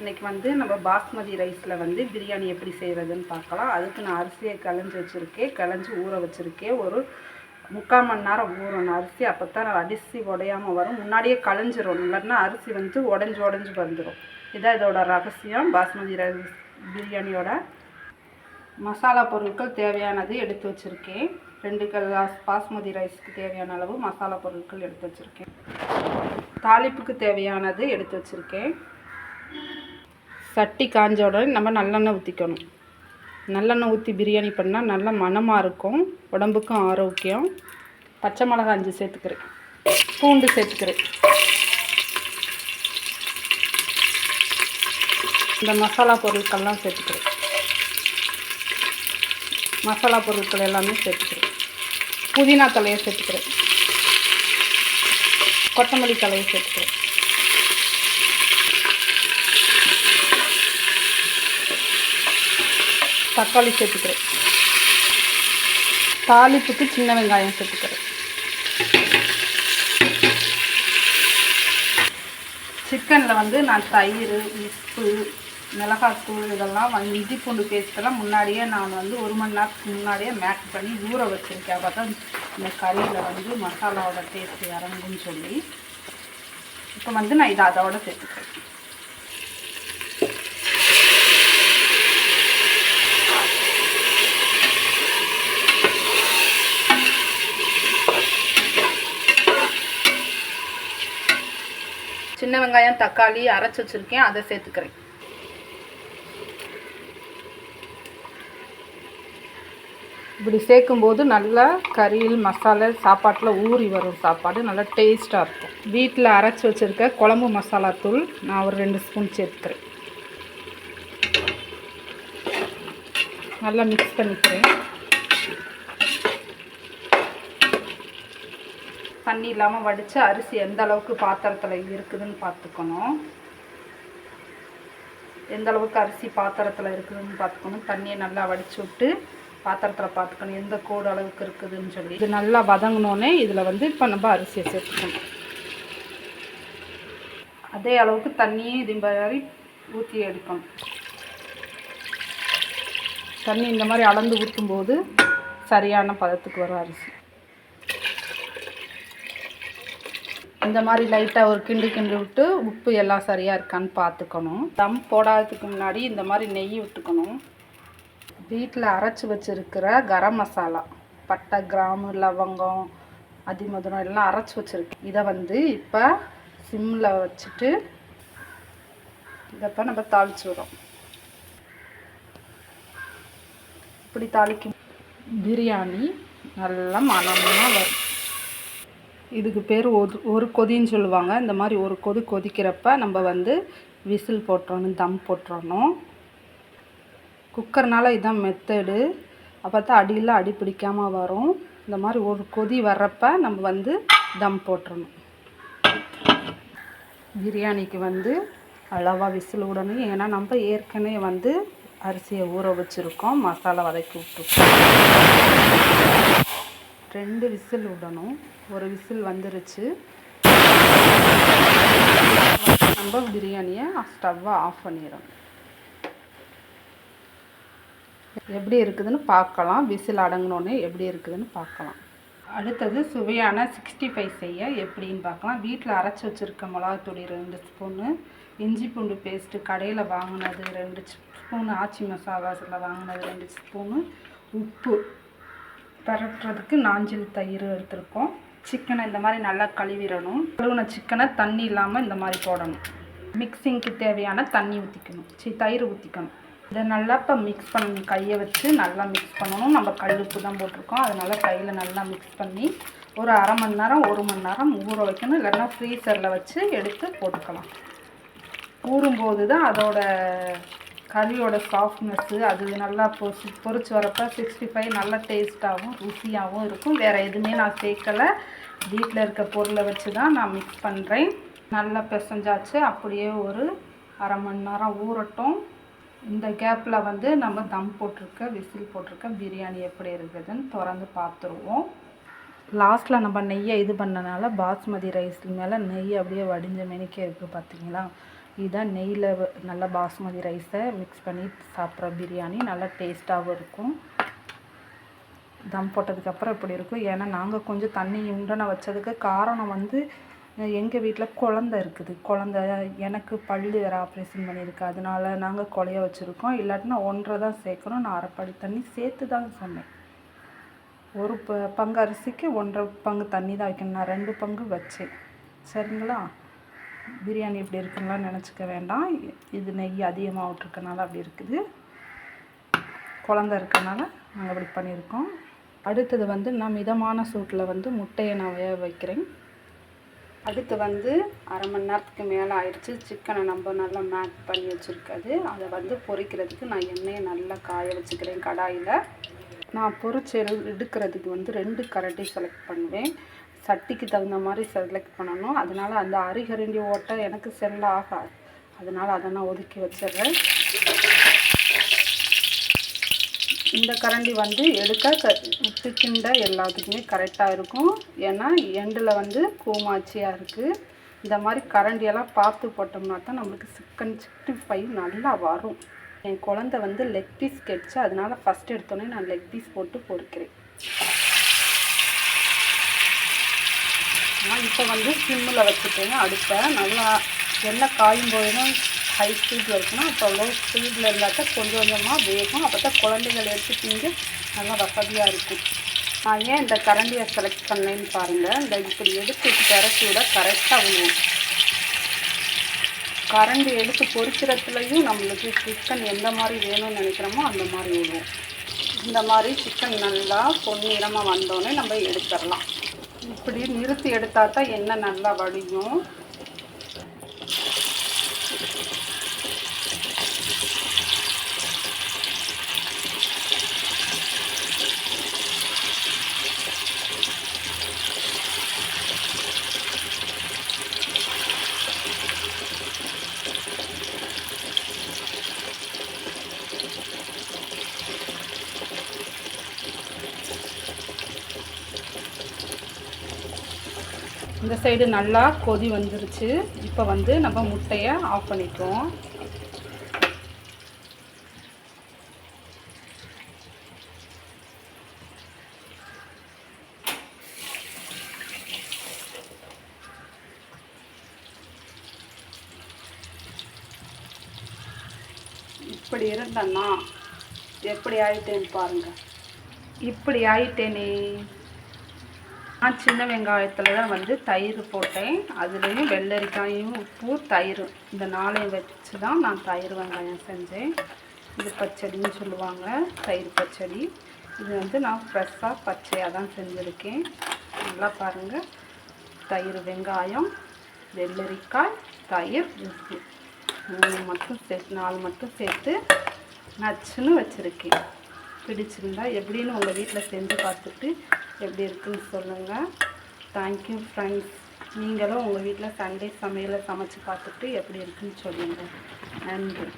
இன்னைக்கு வந்து நம்ம பாஸ்மதி ரைஸில் வந்து பிரியாணி எப்படி செய்கிறதுன்னு பார்க்கலாம். அதுக்கு நான் அரிசியை களைஞ்சி வச்சுருக்கேன். களைஞ்சி ஊற வச்சுருக்கேன். ஒரு முக்கால் மணி நேரம் ஊறணும் அரிசி. அப்போ தான் அரிசி உடையாமல் வரும். முன்னாடியே களைஞ்சிரும். இல்லைன்னா அரிசி வந்து உடஞ்சி உடஞ்சி வந்துடும் இதான் இதோட ரகசியம். பாஸ்மதி ரைஸ் பிரியாணியோட மசாலா பொருட்கள் தேவையானது எடுத்து வச்சுருக்கேன். ரெண்டு கிளாஸ் பாஸ்மதி ரைஸ்க்கு தேவையான அளவு மசாலா பொருட்கள் எடுத்து வச்சுருக்கேன். தாளிப்புக்கு தேவையானது எடுத்து வச்சுருக்கேன். சட்டி காஞ்ச உடனே நம்ம நல்லெண்ணெய் ஊற்றிக்கணும் நல்லெண்ணெய் ஊற்றி பிரியாணி பண்ணால் நல்ல மணமாக இருக்கும். உடம்புக்கும் ஆரோக்கியம். பச்சை மிளகா அஞ்சு சேர்த்துக்கிறேன். பூண்டு சேர்த்துக்கிறேன். இந்த மசாலா பொருட்கள்லாம் சேர்த்துக்கிறேன். மசாலா பொருட்கள் எல்லாமே சேர்த்துக்கிறேன். புதினா தலையை சேர்த்துக்கிறேன். கொத்தமல்லி தலையை சேர்த்துக்கிறேன். தக்காளி சேர்த்துக்கிறேன். தாளிப்புக்கு சின்ன வெங்காயம் சேர்த்துக்கிறேன். சிக்கனில் வந்து நான் தயிர் உப்பு மிளகாத்தூள் இதெல்லாம் வந்து இஞ்சி பூண்டு பேஸ்ட்டெல்லாம் முன்னாடியே நான் வந்து ஒரு மணி நேரத்துக்கு முன்னாடியே மேக் பண்ணி ஊற வச்சுருக்கேன். அப்போ தான் இந்த கறியில் வந்து மசாலாவோட டேஸ்ட் இறங்குன்னு சொல்லி. இப்போ வந்து நான் இதை அதோட சேர்த்துக்கிறேன். சின்ன வெங்காயம் தக்காளி அரைச்சி வச்சுருக்கேன். அதை சேர்த்துக்கிறேன். இப்படி சேர்க்கும்போது நல்லா கறியில் மசாலா சாப்பாட்டில் ஊறி வரும் சாப்பாடு. நல்லா டேஸ்ட்டாக இருக்கும். வீட்டில் அரைச்சி வச்சுருக்க குழம்பு மசாலா தூள் நான் ஒரு ரெண்டு ஸ்பூன் சேர்த்துக்கிறேன். நல்லா மிக்ஸ் பண்ணிக்கிறேன். தண்ணி இல்லாமல் வடித்து அரிசி எந்த அளவுக்கு பாத்திரத்தில் இருக்குதுன்னு பார்த்துக்கணும். எந்த அளவுக்கு அரிசி பாத்திரத்தில் இருக்குதுன்னு பார்த்துக்கணும். தண்ணியை நல்லா வடித்து விட்டு பாத்திரத்தில் பார்த்துக்கணும். எந்த கோடு அளவுக்கு இருக்குதுன்னு சொல்லி. இது நல்லா வதங்கினோன்னே இதில் வந்து இப்போ நம்ம அரிசியை சேர்த்துக்கணும். அதே அளவுக்கு தண்ணியும் இது மாதிரி ஊற்றி எடுக்கணும். தண்ணி இந்த மாதிரி அளந்து ஊற்றும்போது சரியான பதத்துக்கு வரும் அரிசி. இந்த மாதிரி லைட்டாக ஒரு கிண்டு கிண்டு விட்டு உப்பு எல்லாம் சரியாக இருக்கான்னு பார்த்துக்கணும். தம் போடாததுக்கு முன்னாடி இந்த மாதிரி நெய் விட்டுக்கணும். வீட்டில் அரைச்சி வச்சுருக்கிற கரம் மசாலா பட்டை கிராம்பு லவங்கம் அதிமதுரம் எல்லாம் அரைச்சி வச்சுருக்கேன். இதை வந்து இப்போ சிம்மில் வச்சுட்டு இதப்போ நம்ம தாளிச்சு விடும் இப்படி தாளிக்கும். பிரியாணி நல்லா மனமாக வரும் இதுக்கு பேர் ஒரு ஒரு கொதின்னு சொல்லுவாங்க. இந்த மாதிரி ஒரு கொதி கொதிக்கிறப்ப நம்ம வந்து விசில் போட்டுறணும் தம் போட்டுறணும். குக்கர்னால் இதுதான் மெத்தடு அப்போ தான் அடியில் அடி பிடிக்காமல் வரும். இந்த மாதிரி ஒரு கொதி வர்றப்ப நம்ம வந்து தம் போட்டுறணும். பிரியாணிக்கு வந்து அளவாக விசில் விடணும். ஏன்னா நம்ம ஏற்கனவே வந்து அரிசியை ஊற வச்சுருக்கோம். மசாலா வதக்கி விட்டுருக்கோம். ரெண்டு விசில் விடணும். ஒரு விசில் வந்துருச்சு. நம்ம பிரியாணியை ஸ்டவ்வை ஆஃப் பண்ணிடணும். எப்படி இருக்குதுன்னு பார்க்கலாம். விசில் அடங்கினோடனே எப்படி இருக்குதுன்னு பார்க்கலாம். அடுத்தது சுவையான சிக்ஸ்டி ஃபைவ் செய்ய எப்படின்னு பார்க்கலாம். வீட்டில் அரைச்சி வச்சுருக்க மிளகாத்தூடி ரெண்டு ஸ்பூனு இஞ்சி பூண்டு பேஸ்ட்டு கடையில் வாங்கினது ரெண்டு ஸ்பூனு ஆச்சி மசாலாஸில் வாங்கினது ரெண்டு ஸ்பூனு உப்பு பரட்டுறதுக்கு நாஞ்சில் தயிர் எடுத்திருக்கோம். சிக்கனை இந்த மாதிரி நல்லா கழுவிடணும். கழுவுன சிக்கனை தண்ணி இல்லாமல் இந்த மாதிரி போடணும். மிக்சிங்க்கு தேவையான தண்ணி ஊற்றிக்கணும் சி தயிர் ஊற்றிக்கணும் இதை நல்லா இப்போ மிக்ஸ் பண்ணணும். கையை வச்சு நல்லா மிக்ஸ் பண்ணணும். நம்ம கல்லுப்பு தான் போட்டிருக்கோம். அதனால் கையில் நல்லா மிக்ஸ் பண்ணி ஒரு அரை மணி நேரம் ஒரு மணி நேரம் ஊற வைக்கணும். இல்லைன்னா ஃப்ரீசரில் வச்சு எடுத்து போட்டுக்கலாம். ஊறும்போது தான் அதோட களியோட சாஃப்ட்னஸ்ஸு அது நல்லா பொசி பொரிச்சு வரப்போ சிக்ஸ்டி ஃபைவ் நல்லா டேஸ்ட்டாகவும் ருசியாகவும் இருக்கும். வேறு எதுவுமே நான் சேர்க்கலை. வீட்டில் இருக்க பொருளை வச்சு தான் நான் மிக்ஸ் பண்ணுறேன் நல்லா பிசைஞ்சாச்சு. அப்படியே ஒரு அரை மணி நேரம் ஊறட்டும். இந்த கேப்பில் வந்து நம்ம தம் போட்டிருக்க விசில் போட்டிருக்க பிரியாணி எப்படி இருக்குதுன்னு திறந்து பார்த்துருவோம். லாஸ்ட்டில் நம்ம நெய்யை இது பண்ணனால பாஸ்மதி ரைஸ் மேலே நெய் அப்படியே வடிஞ்ச மெனிக்கே இருக்குது பார்த்தீங்களா இதுதான் நெய்யில் நல்லா பாஸ்மதி ரைஸை மிக்ஸ் பண்ணி சாப்பிட்ற பிரியாணி. நல்லா டேஸ்ட்டாகவும் இருக்கும். தம் போட்டதுக்கப்புறம் இப்படி இருக்கும். ஏன்னா நாங்கள் கொஞ்சம் தண்ணி உண்டனை வச்சதுக்கு காரணம் வந்து எங்கள் வீட்டில் குழந்த இருக்குது. குழந்த எனக்கு பள்ளி வேறு ஆப்ரேஷன் பண்ணியிருக்கு. அதனால நாங்கள் கொலைய வச்சுருக்கோம். இல்லாட்டினா ஒன்றரை தான் சேர்க்கணும். நான் அரைப்படி தண்ணி சேர்த்து தான் சொன்னேன். ஒரு ப பங்கு அரிசிக்கு ஒன்றரை பங்கு தண்ணி தான் வைக்கணும். நான் ரெண்டு பங்கு வச்சேன். சரிங்களா? பிரியாணி இப்படி இருக்குங்களாம் நினச்சிக்க வேண்டாம். இது நெய் அதிகமாக விட்ருக்கனால அப்படி இருக்குது. குழந்த இருக்கனால நாங்கள் அப்படி பண்ணியிருக்கோம். அடுத்தது வந்து நான் மிதமான சூட்டில் வந்து முட்டையை நான் வேக வைக்கிறேன். அடுத்து வந்து அரை மணி நேரத்துக்கு மேலே ஆயிடுச்சு. சிக்கனை நம்ம நல்லா மேக் பண்ணி வச்சுருக்கிறது. அதை வந்து பொரிக்கிறதுக்கு நான் எண்ணெயை நல்லா காய வச்சுக்கிறேன் கடாயில். நான் பொரிச்சு எடு எடுக்கிறதுக்கு வந்து ரெண்டு கரண்டி செலக்ட் பண்ணுவேன். சட்டிக்கு தகுந்த மாதிரி செலக்ட் பண்ணணும். அதனால் அந்த அரிகரண்டி ஓட்டை எனக்கு செல்ல ஆகாது. அதனால் அதை நான் ஒதுக்கி வச்சிடுறேன். இந்த கரண்டி வந்து எடுக்க க உத்துக்கிண்ட எல்லாத்துக்குமே கரெக்டாக இருக்கும். ஏன்னா எண்டில் வந்து கூமாச்சியாக இருக்குது இந்த மாதிரி கரண்டியெல்லாம் பார்த்து போட்டோம்னா தான் நம்மளுக்கு சிக்கன் சிக்ஸ்டி ஃபைவ் நல்லா வரும். என் குழந்த வந்து லெக் பீஸ் கெடுச்சு அதனால் ஃபஸ்ட் எடுத்தோடனே நான் லெக் பீஸ் போட்டு பொறுக்கிறேன். நான் இப்போ வந்து சிம்மில் வச்சுட்டேன். அடுப்பை நல்லா எண்ணெய் காயும் போதும் ஹை ஸ்பீடில் இருக்கணும் அப்போ லோ ஸ்பீடில் இருந்தால் தான் கொஞ்சம் கொஞ்சமாக வேகும். அப்போ தான் குழந்தைகள் எடுத்து நல்லா வசதியாக இருக்கும். நான் ஏன் இந்த கரண்டியை செலக்ட் பண்ணேன்னு பாருங்கள் இந்த இப்படி எடுத்து திறக்கி விட கரெக்டாக விழுவும் கரண்டி எடுத்து பொறிக்கிறதுலையும் நம்மளுக்கு சிக்கன் எந்த மாதிரி வேணும்னு நினைக்கிறோமோ அந்த மாதிரி விழுவும் இந்த மாதிரி சிக்கன் நல்லா பொன்னிறமாக வந்தோடனே நம்ம எடுத்துடலாம். இப்படி நிறுத்தி எடுத்தால் தான் எண்ணெய் நல்லா வடியும். இந்த சைடு நல்லா கொதி வந்துருச்சு. இப்போ வந்து நம்ம முட்டையை ஆஃப் பண்ணிக்குவோம் இப்படி இருந்தேன்னா எப்படி ஆயிட்டேன்னு பாருங்க. இப்படி ஆயிட்டேனே. நான் சின்ன வெங்காயத்தில் தான் வந்து தயிர் போட்டேன். அதுலேயும் வெள்ளரிக்காயும் உப்பு தயிர். இந்த நாளையும் வச்சு தான் நான் தயிர் வெங்காயம் செஞ்சேன். இது பச்சடின்னு சொல்லுவாங்க தயிர் பச்சடி. இது வந்து நான் ஃப்ரெஷ்ஷாக பச்சையாக தான் செஞ்சுருக்கேன். நல்லா பாருங்கள் தயிர் வெங்காயம் வெள்ளரிக்காய் தயிர் உப்பு. மூணு மட்டும் சேர்த்து நாலு மட்டும் சேர்த்து நச்சுன்னு வச்சுருக்கேன். பிடிச்சிருந்தா எப்படின்னு உங்கள் வீட்டில் செஞ்சு பார்த்துட்டு எப்படி இருக்குன்னு சொல்லுங்கள் தேங்க்யூ ஃப்ரெண்ட்ஸ் நீங்களும் உங்கள் வீட்டில் சண்டே சமையலை சமைச்சு பார்த்துட்டு எப்படி இருக்குன்னு சொல்லுங்கள் நன்றி.